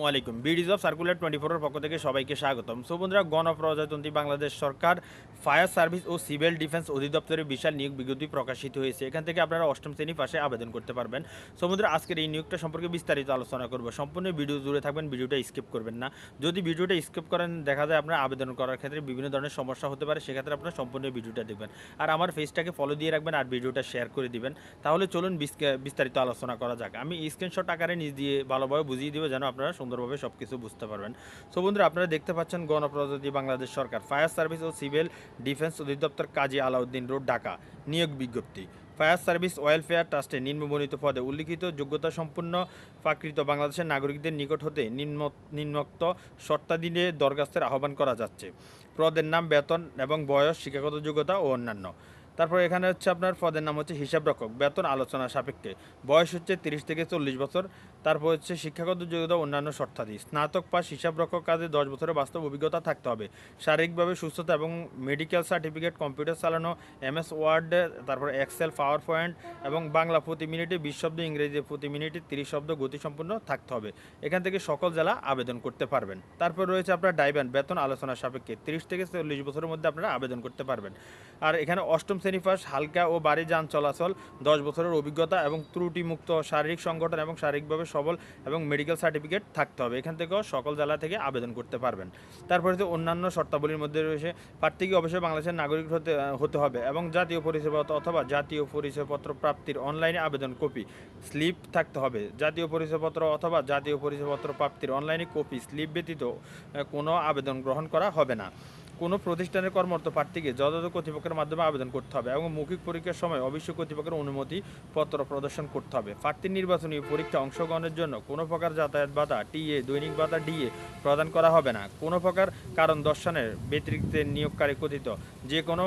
ওয়ালাইকুম বিডিজ of circular twenty ফোরের পক্ষ থেকে সবাইকে স্বাগতম। সো বন্ধুরা গণপ্রজাতন্ত্রী বাংলাদেশ সরকার, ফায়ার সার্ভিস ও সিভিল ডিফেন্স অধিদপ্তরের বিশাল নিয়োগ বিজ্ঞপ্তি প্রকাশিত হয়েছে। এখান থেকে আপনারা অষ্টম শ্রেণি পাশে আবেদন করতে পারবেন। সো বন্ধুরা, আজকের এই নিয়োগটা সম্পর্কে বিস্তারিত আলোচনা করব। সম্পূর্ণ ভিডিও জুড়ে থাকবেন, ভিডিওটা স্কিপ করবেন না। যদি ভিডিওটা স্কিপ করেন, দেখা যায় আপনার আবেদন করার ক্ষেত্রে বিভিন্ন ধরনের সমস্যা হতে পারে। সেক্ষেত্রে আপনারা সম্পূর্ণ ভিডিওটা দেখবেন। আর আমার ফেসটাকে ফলো দিয়ে রাখবেন আর ভিডিওটা শেয়ার করে দিবেন। তাহলে চলুন বিস্তারিত আলোচনা করা যাক। আমি স্ক্রিনশট আকারে নিজ দিয়ে ভালোভাবে বুঝিয়ে দিব, যেন আপনারা সুন্দরভাবে সব কিছু বুঝতে পারবেন। সো বন্ধুরা, আপনারা দেখতে পাচ্ছেন গণপ্রজাতি বাংলাদেশ সরকার। ফায়ার সার্ভিস ও সিভিল ডিফেন্স অধিদপ্তর কাজী আলাউদ্দিন রোড, ঢাকা। নিয়োগ বিজ্ঞপ্তি। ফায়ার সার্ভিস ওয়েলফেয়ার ট্রাস্টে নিম্নবর্ণিত পদে উল্লিখিত যোগ্যতা সম্পন্ন প্রাকৃত বাংলাদেশের নাগরিকদের নিকট হতে নিম্ন নিম্নোক্ত শর্তাদিনে দরখাস্তের আহ্বান করা যাচ্ছে। পদের নাম, বেতন এবং বয়স, শিক্ষাগত যোগ্যতা ও অন্যান্য। তারপর এখানে হচ্ছে আপনার পদের নাম হচ্ছে হিসাবরক্ষক বেতন আলোচনা সাপেক্ষে। বয়স হচ্ছে তিরিশ থেকে চল্লিশ বছর। তারপর হচ্ছে শিক্ষাগত যোগ্যতা অন্যান্য শর্তাদি। স্নাতক পাস হিসাবরক্ষক কাজে দশ বছরের বাস্তব অভিজ্ঞতা থাকতে হবে। শারীরিকভাবে সুস্থতা এবং মেডিকেল সার্টিফিকেট কম্পিউটার চালানো এমএস ওয়ার্ড তারপর এক্সেল পাওয়ার পয়েন্ট এবং বাংলা প্রতি মিনিটে বিশ শব্দ, ইংরেজি প্রতি মিনিটে তিরিশ শব্দ গতিসম্পন্ন থাকতে হবে। এখান থেকে সকল জেলা আবেদন করতে পারবেন। তারপর রয়েছে আপনার ডাইবেন, বেতন আলোচনা সাপেক্ষে। তিরিশ থেকে চল্লিশ বছরের মধ্যে আপনারা আবেদন করতে পারবেন। আর এখানে অষ্টম শ্রেণি পাস হালকা ও বাড়ি যান চলাচল, দশ বছরের অভিজ্ঞতা এবং ত্রুটিমুক্ত শারীরিক সংগঠন এবং শারীরিকভাবে সবল এবং মেডিকেল সার্টিফিকেট থাকতে হবে। এখান থেকেও সকল জেলা থেকে আবেদন করতে পারবেন। তারপরে হচ্ছে অন্যান্য শর্তাবলীর মধ্যে রয়েছে, প্রার্থীকে অবশ্যই বাংলাদেশের নাগরিক হতে হতে হবে এবং জাতীয় পরিচয়পত্র অথবা জাতীয় পরিচয়পত্র প্রাপ্তির অনলাইনে আবেদন কপি স্লিপ থাকতে হবে। জাতীয় পরিচয়পত্র অথবা জাতীয় পরিচয়পত্র প্রাপ্তির অনলাইনে কপি স্লিপ ব্যতীত কোনো আবেদন গ্রহণ করা হবে না। কোনো প্রতিষ্ঠানের কর্মরত প্রার্থীকে যথাযথ কর্তৃপক্ষের মাধ্যমে আবেদন করতে হবে এবং মৌখিক পরীক্ষার সময় অবশ্যই কর্তৃপক্ষের অনুমতি পত্র প্রদর্শন করতে হবে। প্রার্থীর নির্বাচনী পরীক্ষা অংশগ্রহণের জন্য কোনো প্রকার যাতায়াত ভাতা টিএ, দৈনিক ভাতা ডিএ প্রদান করা হবে না। কোনো প্রকার কারণ দর্শনের ব্যতিরিক্ত নিয়োগকারী কথিত, যে কোনো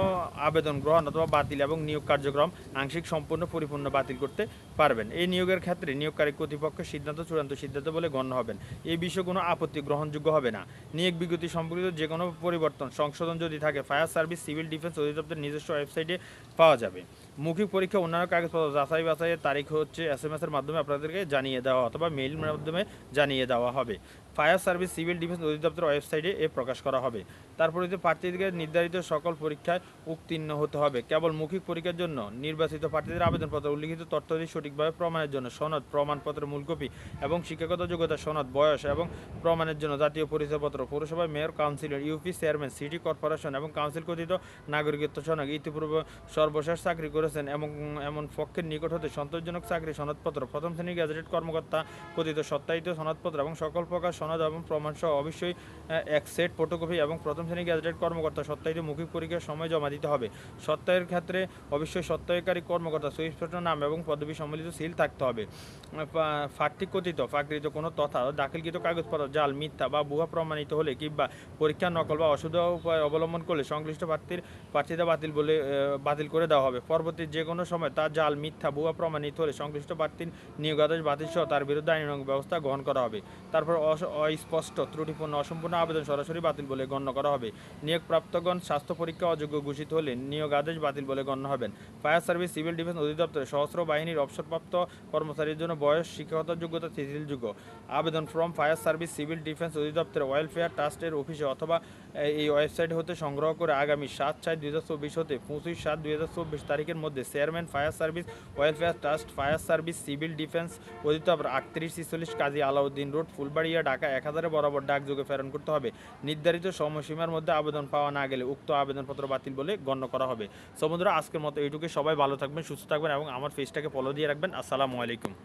আবেদন গ্রহণ অথবা বাতিল এবং নিয়োগ কার্যক্রম আংশিক, সম্পূর্ণ, পরিপূর্ণ, বাতিল করতে পারবেন। এই নিয়োগের ক্ষেত্রে নিয়োগকারী কর্তৃপক্ষের সিদ্ধান্ত, চূড়ান্ত সিদ্ধান্ত বলে গণ্য হবেন। এই বিষয়ে কোনো আপত্তি গ্রহণযোগ্য হবে না। নিয়োগ বিজ্ঞপ্তি সম্পর্কিত যে কোনো পরিবর্তন সংশোধন যদি থাকে, ফায়ার সার্ভিস, সিভিল ডিফেন্স অধিদপ্তরের নিজস্ব ওয়েবসাইটে পাওয়া যাবে। মৌখিক পরীক্ষা, অন্যান্য কাগজপত্র, যাচাই বাছাইয়ের তারিখ হচ্ছে এস এম এর মাধ্যমে আপনাদেরকে জানিয়ে দেওয়া অথবা মেইল মাধ্যমে জানিয়ে দেওয়া হবে। ফায়ার সার্ভিস সিভিল ডিফেন্স অধিদপ্তর ওয়েবসাইটে এ প্রকাশ করা হবে। তারপরে হচ্ছে প্রার্থীদেরকে নির্ধারিত সকল পরীক্ষায় উত্তীর্ণ হতে হবে। কেবল মৌখিক পরীক্ষার জন্য নির্বাচিত প্রার্থীদের আবেদনপত্র, উল্লিখিত তথ্যাদি সঠিকভাবে প্রমাণের জন্য সনদ, প্রমাণপত্রের মূলকপি এবং শিক্ষাগত যোগ্যতা, সনদ, বয়স এবং প্রমাণের জন্য জাতীয় পরিচয়পত্র পৌরসভা mayor, councillor, UP chairman, city corporation এবং কাউন্সিল কথিত নাগরিকত্ব সনদ। ইতিপূর্বে সর্বশেষ চাকরি করেছেন এবং এমন পক্ষের নিকট হতে সন্তোষজনক চাকরি সনদপত্র, প্রথম শ্রেণির গ্যাজেটেড কর্মকর্তা কথিত সত্যায়িত সনদপত্র এবং সকল প্রকার সনদ এবং প্রমাণ সহ অবশ্যই এক সেট ফটোকপি এবং প্রথম শ্রেণির গ্যাজেটেড কর্মকর্তা সত্যায়িত মৌখিক পরীক্ষার সময় জমা দিতে হবে। সত্যায়ের ক্ষেত্রে অবশ্যই সত্যায়কারী কর্মকর্তা সুস্পষ্ট নাম এবং পদবি সম্মিলিত সিল থাকতে হবে। পা- কথিত প্রাকৃত কোনো তথা দাখিলকৃত কাগজপত্র, জাল, মিথ্যা বা ভুয়া প্রমাণিত হলে কিংবা পরীক্ষা নকল বা অশুদ্ধ উপায় অবলম্বন করলে সংশ্লিষ্ট প্রার্থীর প্রার্থীতা বাতিল বলে বাতিল করে দেওয়া হবে। পরবর্তী যে কোনো সময় তার জাল, মিথ্যা, ভুয়া প্রমাণিত হলে সংশ্লিষ্ট প্রার্থীর নিয়োগ আদেশ বাতিল সহ তার বিরুদ্ধে আইনানুগ ব্যবস্থা গ্রহণ করা হবে। তারপর অস্পষ্ট, ত্রুটিপূর্ণ, অসম্পূর্ণ আবেদন সরাসরি বাতিল বলে গণ্য করা হবে। নিয়োগপ্রাপ্তগণ স্বাস্থ্য পরীক্ষা অযোগ্য ঘোষিত হলে নিয়োগ আদেশ বাতিল বলে গণ্য হবেন। ফায়ার সার্ভিস, সিভিল ডিফেন্স অধিদপ্তরে সহস্র বাহিনীর অবসরপ্রাপ্ত কর্মচারীর জন্য বয়স, শিক্ষাগত যোগ্যতা যোগ্য আবেদন form fire service, civil defence অধিদপ্তর ওয়েলফেয়ার ট্রাস্টের অফিসে অথবা এই ওয়েবসাইট হতে সংগ্রহ করে আগামী সাত ছয় দুই হাজার চব্বিশ হতে পঁচিশ সাত দুই হাজার চব্বিশ তারিখের মধ্যে chairman, fire service, welfare trust, fire service, civil defence অধিদপ্তর আটত্রিশ ছিচল্লিশ কাজী আলাউদ্দিন রোড, ফুলবাড়িয়া, ঢাকা এক হাজারে বরাবর ডাকযোগে প্রেরণ করতে হবে। নির্ধারিত সময়সীমার মধ্যে আবেদন পাওয়া না গেলে উক্ত আবেদনপত্র বাতিল বলে গণ্য করা হবে। সমুদ্র, আজকের মতো এইটুকু সবাই ভালো থাকবেন, সুস্থ থাকবেন এবং আমার ফেসটাকে ফলো দিয়ে রাখবেন। আসসালামু আলাইকুম।